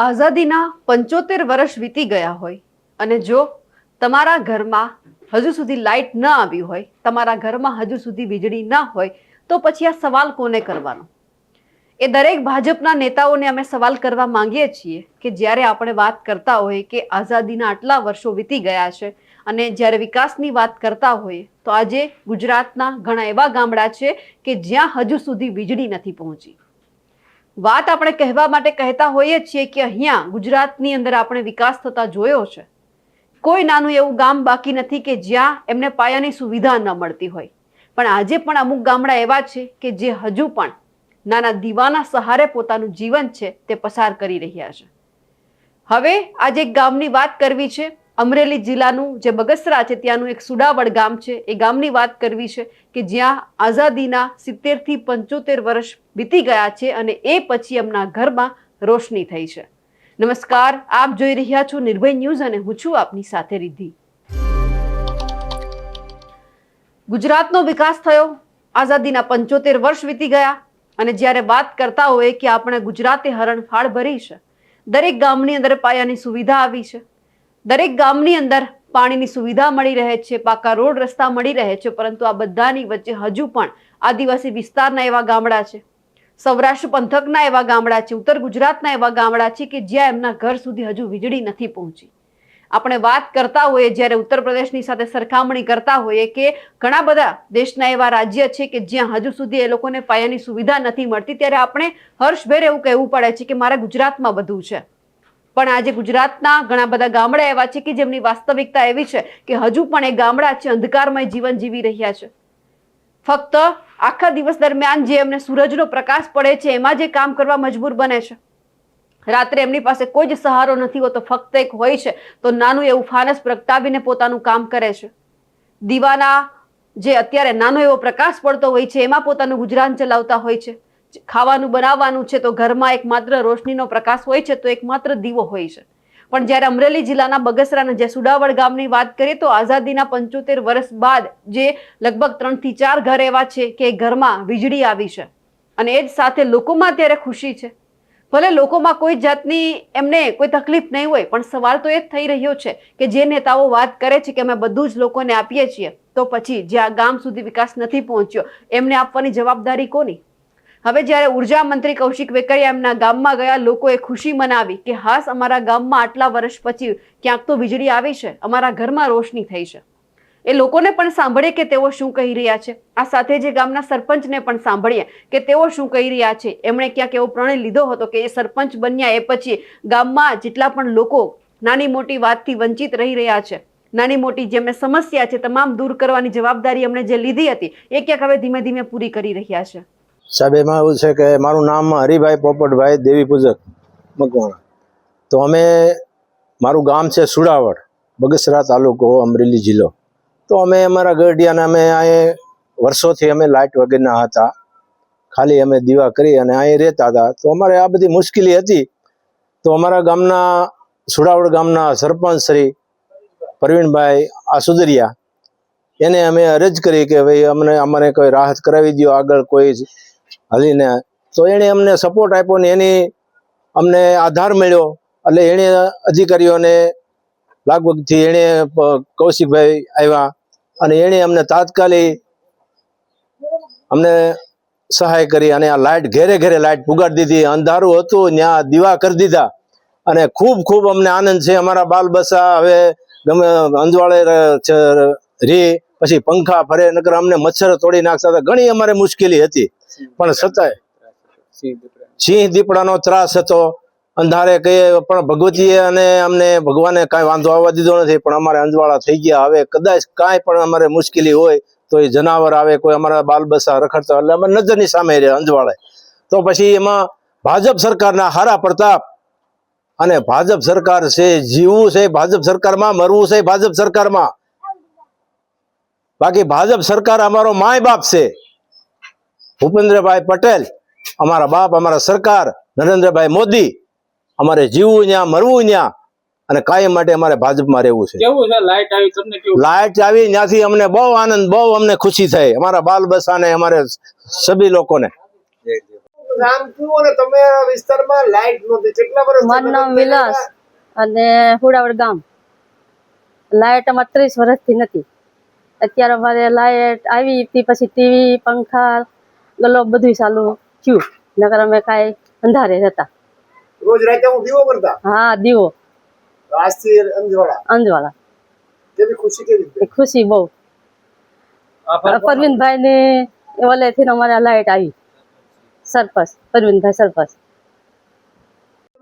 આઝાદીના પંચોતેર વર્ષ વીતી ગયા હોય અને જો તમારા ઘરમાં હજુ સુધી લાઇટ ન આવી હોય, તમારા ઘરમાં હજુ સુધી વીજળી ન હોય, તો પછી આ સવાલ કોને કરવાનો? એ દરેક ભાજપના નેતાઓને અમે સવાલ કરવા માંગીએ છીએ કે જ્યારે આપણે વાત કરતા હોઈએ કે આઝાદીના આટલા વર્ષો વીતી ગયા છે અને જ્યારે વિકાસની વાત કરતા હોઈએ, તો આજે ગુજરાતના ઘણા એવા ગામડા છે કે જ્યાં હજુ સુધી વીજળી નથી પહોંચી. વાત આપણે કહેવા માટે કહેતા હોઈએ છીએ કે અહીંયા ગુજરાતની અંદર આપણે વિકાસ થતા જોયો છે. કોઈ નાનું એવું ગામ બાકી નથી કે જ્યાં એમને પાયાની સુવિધા ન મળતી હોય. પણ આજે પણ અમુક ગામડા એવા છે કે જે હજુ પણ નાના દીવાના સહારે પોતાનું જીવન છે તે પસાર કરી રહ્યા છે. હવે આજે એક ગામની વાત કરવી છે. અમરેલી જિલ્લાનું જે બગસરા છે, ત્યાંનું એક સુડાવડ ગામ છે. એ ગામની વાત કરવી છે કે જ્યાં આઝાદીના સિત્તેરથી પંચોતેર વર્ષ વીતી ગયા છે અને એ પછી એમના ઘરમાં રોશની થઈ છે. નમસ્કાર, આપ જોઈ રહ્યા છો નિર્ભય ન્યૂઝ અને હું છું આપની સાથે રિદ્ધિ. ગુજરાતનો વિકાસ થયો, આઝાદીના પંચોતેર વર્ષ વીતી ગયા અને જ્યારે વાત કરતા હોય કે આપણે ગુજરાતે હરણફાળ ભરી છે, દરેક ગામની અંદર પાયાની સુવિધા આવી છે. દરેક ગામની અંદર પાણીની સુવિધા મળી રહે છે, પાકા રોડ રસ્તા મળી રહે છે, પરંતુ આ બધાની વચ્ચે હજુ પણ આદિવાસી વિસ્તારના એવા ગામડા છે. સૌરાષ્ટ્ર પંથકના એવા ગામડા છે, ઉત્તર ગુજરાતના એવા ગામડા છે કે જ્યાં એમના ઘર સુધી હજુ વીજળી નથી પહોંચી. આપણે વાત કરતા હોઈએ, જ્યારે ઉત્તર પ્રદેશની સાથે સરખામણી કરતા હોઈએ કે ઘણા બધા દેશના એવા રાજ્ય છે કે જ્યાં હજુ સુધી એ લોકોને પાયાની સુવિધા નથી મળતી, ત્યારે આપણે હર્ષભેર એવું કહેવું પડે છે કે મારા ગુજરાતમાં બધું છે. પણ આજે ગુજરાતના ઘણા બધા ગામડા એવા છે કે જેમની વાસ્તવિકતા એવી છે કે હજુ પણ એ ગામડા છે, અંધકારમય જીવન જીવી રહ્યા છે. ફક્ત આખા દિવસ દરમિયાન જે એમને સૂરજનો પ્રકાશ પડે છે, એમાં જે કામ કરવા મજબૂર બને છે. રાત્રે એમની પાસે કોઈ જ સહારો નથી હોતો, ફક્ત એક હોય છે, તો નાનું એવું ફાનસ પ્રગટાવીને પોતાનું કામ કરે છે. દીવાના જે અત્યારે નાનો એવો પ્રકાશ પડતો હોય છે, એમાં પોતાનું ગુજરાન ચલાવતા હોય છે. ખાવાનું બનાવવાનું છે તો ઘરમાં એક માત્ર રોશનીનો પ્રકાશ હોય છે તો એક માત્ર દીવો હોય છે. પણ જ્યારે અમરેલી જિલ્લાના બગસરાના જે સુડાવડ ગામની વાત કરીએ તો આઝાદીના પંચોતેર વર્ષ બાદ જે લગભગ ત્રણથી ચાર ઘર એવા છે કે ઘરમાં વીજળી આવી છે. અને એ જ સાથે લોકોમાં અત્યારે ખુશી છે. ભલે લોકોમાં કોઈ જાતની એમને કોઈ તકલીફ નહીં હોય, પણ સવાલ તો એ જ થઈ રહ્યો છે કે જે નેતાઓ વાત કરે છે કે અમે બધું જ લોકોને આપીએ છીએ, તો પછી જે આ ગામ સુધી વિકાસ નથી પહોંચ્યો, એમને આપવાની જવાબદારી કોની? હવે જ્યારે ઊર્જા મંત્રી કૌશિક વેકરિયા એમના ગામમાં ગયા, લોકોએ ખુશી મનાવી કે હાસ, અમારા ગામમાં આટલા વર્ષ પછી ક્યાંક તો વીજળી આવી છે, અમારા ઘરમાં રોશની થઈ છે. એ લોકોને પણ સાંભળીએ કે તેઓ શું કહી રહ્યા છે? આ સાથે જે ગામના સરપંચને પણ સાંભળીએ કે તેઓ શું કહી રહ્યા છે? એમણે ક્યાંક એવો પ્રણય લીધો હતો કે એ સરપંચ બન્યા એ પછી ગામમાં જેટલા પણ લોકો નાની મોટી વાતથી વંચિત રહી રહ્યા છે, નાની મોટી જેમને સમસ્યા છે, તમામ દૂર કરવાની જવાબદારી એમણે જે લીધી હતી, એ ક્યાંક હવે ધીમે ધીમે પૂરી કરી રહ્યા છે. સાહેબ, એમાં એવું છે કે મારું નામ હરિભાઈ પોપટભાઈ દેવી પૂજક મકવાણા. તો અમે, મારું ગામ છે સુડાવડ, બગસરા તાલુકો, અમરેલી જિલ્લો. તો અમે અમારા ગઢિયાને અમે અહીં વર્ષોથી અમે લાઇટ વગેરેના હતા. ખાલી અમે દીવા કરી અને અહીં રહેતા હતા. તો અમારે આ બધી મુશ્કેલી હતી. તો અમારા ગામના, સુડાવડ ગામના સરપંચ શ્રી પ્રવીણભાઈ આસુદરિયા, એને અમે અરજ કરી કે ભાઈ અમને અમને કોઈ રાહત કરાવી દો આગળ કોઈ હલીને. તો એણે અમને સપોર્ટ આપ્યો ને એની અમને આધાર મળ્યો. એટલે એણે અધિકારીઓને લાગવગથી એણે કૌશિકભાઈ આવ્યા અને એણે અમને તાત્કાલિક અમને સહાય કરી અને આ લાઇટ ઘેરે ઘેરે લાઇટ પુગાડી દીધી. અંધારું હતું ત્યાં દીવા કરી દીધા. અને ખૂબ ખૂબ અમને આનંદ છે. અમારા બાલ બસા હવે ગમે અંજવાળે રે પછી પંખા ફરે નકર અમને મચ્છર તોડી નાખતા હતા. ઘણી અમારે મુશ્કેલી હતી. પણ છતાંય સિંહ દીપડાનો. ત્રાસ હતો. અંધારે કહીએ પણ ભગવતીએ અને અમને ભગવાને કાંઈ વાંધો આવવા દીધો નથી પણ અમારે અંજવાળા થઈ ગયા. હવે કદાચ કાંઈ પણ અમારે મુશ્કેલી હોય તો એ જનાવર આવે કોઈ અમારા બાલ બસા રખડતા એટલે અમે નજરની સામે રહે અંજવાળે તો પછી એમાં ભાજપ સરકારના હારા પ્રતાપ અને ભાજપ સરકાર છે જીવવું છે ભાજપ સરકારમાં મરવું છે ભાજપ સરકારમાં. બાકી ભાજપ સરકાર અમારો માય બાપ છે. ભૂપેન્દ્રભાઈ પટેલ અમારા બાપ અમારા સરકાર નરેન્દ્રભાઈ મોદી અમારે જીવવું ત્યાં મરવું ત્યાં અને કાયમ માટે અમારે ભાજપમાં રહેવું છે. કેવું છે? લાઈટ આવી તમને કેવું લાઇટ આવી ત્યાંથી અમને બહુ આનંદ બહુ અમને ખુશી થઈ. અમારા બાલ બસાને અમારે સભી લોકોને. તમે વિસ્તારમાં લાઈટ નહોતી કેટલા વર્ષ વિલાસ અને હુડાવડ ગામ. લાઈટ અમારે ત્રીસ વર્ષથી નથી. અત્યારે અમારે લાઇટ આવી હતી પછી ટીવી પંખા ગલો બધું ચાલુ થયું. નકર અમે કાંઈ અંધારે હતા રોજ રાતે હું દીવો કરતા? હા દીવો. આજથી અંજવાળા. અંજવાળા. કેવી ખુશી કેવી ખુશી બહુ. પરવીનભાઈ ને ઓલેથી અમારે લાઇટ આવી. સરપંચ પરવીનભાઈ સરપંચ.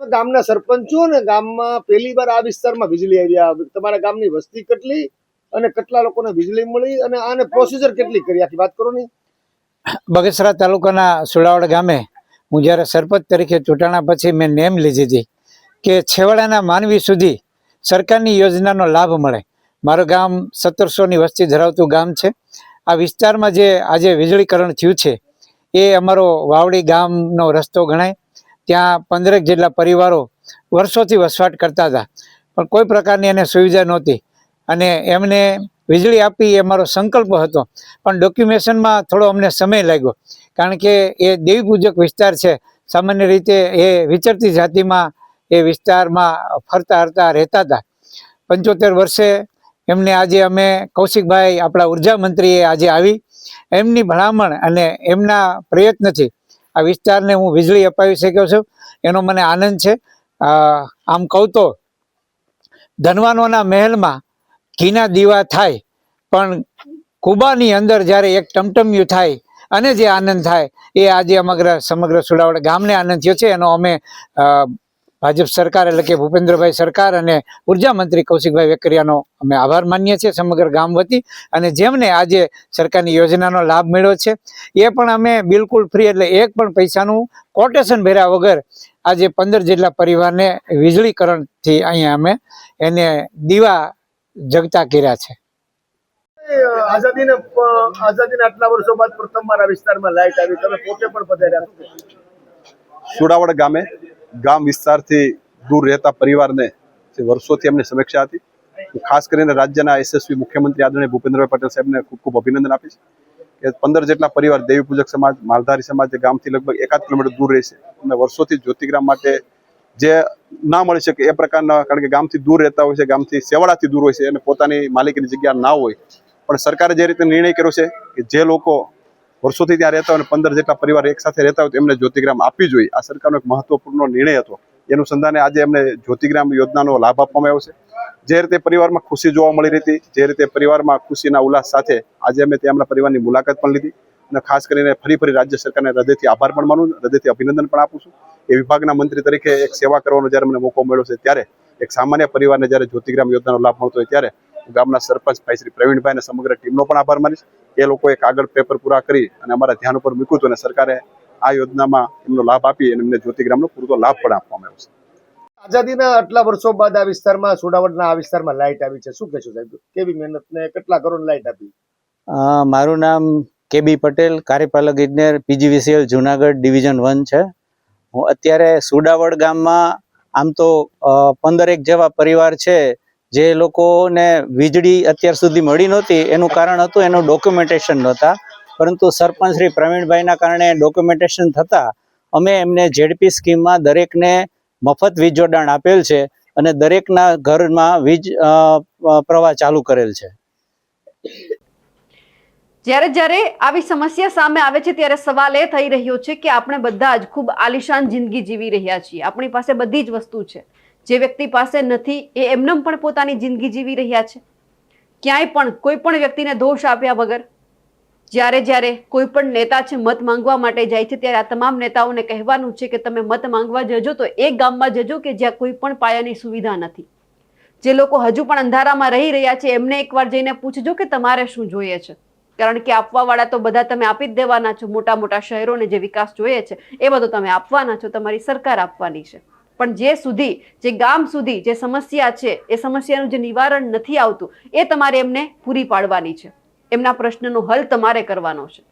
ગામના સરપંચ છો ને ગામમાં પહેલી વાર આ વિસ્તારમાં વીજળી આવી. તમારા ગામની વસ્તી કેટલી? અને કેટલા લોકોને વીજળી મળી અને આને પ્રોસીજર કેટલી કરી? આખી વાત કરો ને. બગસરા તાલુકાના સુડાવડ ગામે હું જ્યારે સરપંચ તરીકે ચૂંટાણા પછી મેં નેમ લીધી હતી કે છેવાડાના માનવી સુધી સરકારની યોજનાનો લાભ મળે. મારું ગામ સત્તરસોની વસ્તી ધરાવતું ગામ છે. આ વિસ્તારમાં જે આજે વીજળીકરણ થયું છે, એ અમારો વાવડી ગામનો રસ્તો ગણાય. ત્યાં પંદરેક જેટલા પરિવારો વર્ષોથી વસવાટ કરતા હતા. પણ કોઈ પ્રકારની એને સુવિધા નહોતી. અને એમને વીજળી આપી એ અમારો સંકલ્પ હતો. પણ ડોક્યુમેશનમાં થોડો અમને સમય લાગ્યો. કારણ કે એ દેવી પૂજક વિસ્તાર છે. સામાન્ય રીતે એ વિચરતી જાતિમાં એ વિસ્તારમાં ફરતા હરતા રહેતા હતા. પંચોતેર વર્ષે એમને આજે અમે કૌશિકભાઈ આપણા ઊર્જા મંત્રીએ આજે આવી. એમની ભલામણ અને એમના પ્રયત્નથી આ વિસ્તારને હું વીજળી અપાવી શક્યો છું. એનો મને આનંદ છે. આમ કહું તો, ધનવાનોના મહેલમાં ઘીના દીવા થાય, પણ કુબાની અંદર જ્યારે એક ટમટમિયું થાય અને જે આનંદ થાય, એ આજે અમગ્ર સમગ્ર સુડાવડ ગામને આનંદ થયો છે. એનો અમે ભાજપ સરકાર એટલે કે ભૂપેન્દ્રભાઈ સરકાર અને ઊર્જા મંત્રી કૌશિકભાઈ વેકરિયાનો અમે આભાર માનીએ છીએ સમગ્ર ગામ વતી. અને જેમને આજે સરકારની યોજનાનો લાભ મળ્યો છે, એ પણ અમે બિલકુલ ફ્રી એટલે એક પણ પૈસાનું કોટેશન ભર્યા વગર આજે પંદર જેટલા પરિવારને વીજળીકરણથી અહીંયા અમે એને દીવા જગતા કર્યા છે. આઝાદીને આઝાદીના આટલા વર્ષો બાદ પ્રથમવાર આ વિસ્તારમાં લાઈટ આવી. તમે પોતે પણ પધાર્યા. સુડાવડ ગામે ગામ વિસ્તારથી દૂર રહેતા પરિવારને જે વર્ષોથી એમની સમીક્ષા હતી ખાસ કરીને રાજ્યના યશસ્વી મુખ્યમંત્રી આદરણીય ભૂપેન્દ્રભાઈ પટેલ સાહેબને ખૂબ ખૂબ અભિનંદન આપીશ કે પંદર જેટલા પરિવાર દેવી પૂજક સમાજ માલધારી સમાજ જે ગામથી લગભગ એકાદ કિલોમીટર દૂર રહેશે અને વર્ષોથી જ્યોતિગ્રામ માટે જે ના મળી શકે એ પ્રકારના, કારણ કે ગામથી દૂર રહેતા હોય છે, ગામથી સેવાડાથી દૂર હોય છે, અને પોતાની માલિકીની જગ્યા ના હોય. પણ સરકારે જે રીતે નિર્ણય કર્યો છે કે જે લોકો વર્ષોથી ત્યાં રહેતા હોય અને પંદર જેટલા પરિવાર એક સાથે રહેતા હોય, તો એમને જ્યોતિગ્રામ આપવી જોઈએ. આ સરકારનો એક મહત્વપૂર્ણ નિર્ણય હતો. એનું સંધાને આજે એમને જ્યોતિગ્રામ યોજનાનો લાભ આપવામાં આવ્યો છે. જે રીતે પરિવારમાં ખુશી જોવા મળી રહી હતી, જે રીતે પરિવારમાં ખુશીના ઉલ્લાસ સાથે આજે અમે તેમના પરિવારની મુલાકાત પણ લીધી. અને ખાસ કરીને ફરી ફરી રાજ્ય સરકારને હૃદયથી આભાર પણ માનું હૃદયથી અભિનંદન પણ આપું છું. એ વિભાગના મંત્રી તરીકે એક સેવા કરવાનો જ્યારે મને મોકો મળ્યો છે ત્યારે એક સામાન્ય પરિવારને જ્યારે જ્યોતિગ્રામ યોજનાનો લાભ મળતો હોય ત્યારે હું ગામના સરપંચ ભાઈ શ્રી પ્રવીણભાઈ અને સમગ્ર ટીમનો પણ આભાર માનીશ. એ લોકોએ કાગળ પેપર પૂરા કરી અને અમારા ધ્યાન ઉપર મૂક્યું હતું અને સરકારે આ યોજનામાં એમનો લાભ આપી અને એમને જ્યોતિગ્રામનો પૂરતો લાભ પણ આપવામાં આવ્યો છે. આઝાદીના આટલા વર્ષો બાદ આ વિસ્તારમાં સોડાવડના આ વિસ્તારમાં લાઇટ આવી છે. શું કહેશો સાહેબ? કેવી મહેનત ને કેટલા કરોડ લાઇટ આપી? મારું નામ કેબી પટેલ, કાર્યપાલક ઇજનેર, પીજીવીસીએલ, જુનાગઢ, ડિવિઝન વન છે. હું અત્યારે સુડાવડ ગામમાં, આમ તો પંદરેક જેવા પરિવાર છે, જે લોકોને વીજળી અત્યાર સુધી મળી નહોતી. એનું કારણ હતું, એનું ડોક્યુમેન્ટેશન નહોતા. પરંતુ સરપંચ શ્રી પ્રવીણભાઈના કારણે ડોક્યુમેન્ટેશન થતાં, અમે એમને ઝેડપી સ્કીમમાં દરેકને મફત વીજ જોડાણ આપેલ છે અને દરેકના ઘરમાં વીજ પ્રવાહ ચાલુ કરેલ છે. જ્યારે જ્યારે આવી સમસ્યા સામે આવે છે, ત્યારે સવાલ એ થઈ રહ્યો છે કે આપણે બધા જ ખૂબ આલિશાન જિંદગી જીવી રહ્યા છીએ. આપણી પાસે બધી જ વસ્તુ છે. જે વ્યક્તિ પાસે નથી, એ એમનેમ પણ પોતાની જિંદગી જીવી રહ્યા છે. ક્યાંય પણ કોઈ પણ વ્યક્તિને દોષ આપ્યા વગર, જ્યારે જ્યારે કોઈ પણ નેતા છે, મત માંગવા માટે જાય છે, ત્યારે આ તમામ નેતાઓને કહેવાનું છે કે તમે મત માંગવા જજો તો એ ગામમાં જજો કે જ્યાં કોઈ પણ પાયાની સુવિધા નથી. જે લોકો હજુ પણ અંધારામાં રહી રહ્યા છે, એમને એકવાર જઈને પૂછજો કે તમારે શું જોઈએ છે? કારણ કે આપવાવાળા તો બધા તમે આપી જ દેવાના છો. મોટા મોટા શહેરોને જે વિકાસ જોઈએ છે, એ બધો તમે આપવાના છો. તમારી સરકાર આપવાની છે. પણ જે સુધી, જે ગામ સુધી જે સમસ્યા છે, એ સમસ્યાનું જે નિવારણ નથી આવતું, એ તમારે એમને પૂરી પાડવાની છે. એમના પ્રશ્નનો હલ તમારે કરવાનો છે.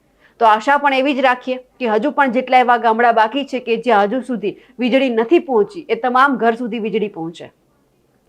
તો આશા પણ એવી જ રાખીએ કે હજુ પણ જેટલા એવા ગામડા બાકી છે કે જ્યાં હજુ સુધી વીજળી નથી પહોંચી, એ તમામ ઘર સુધી વીજળી પહોંચે.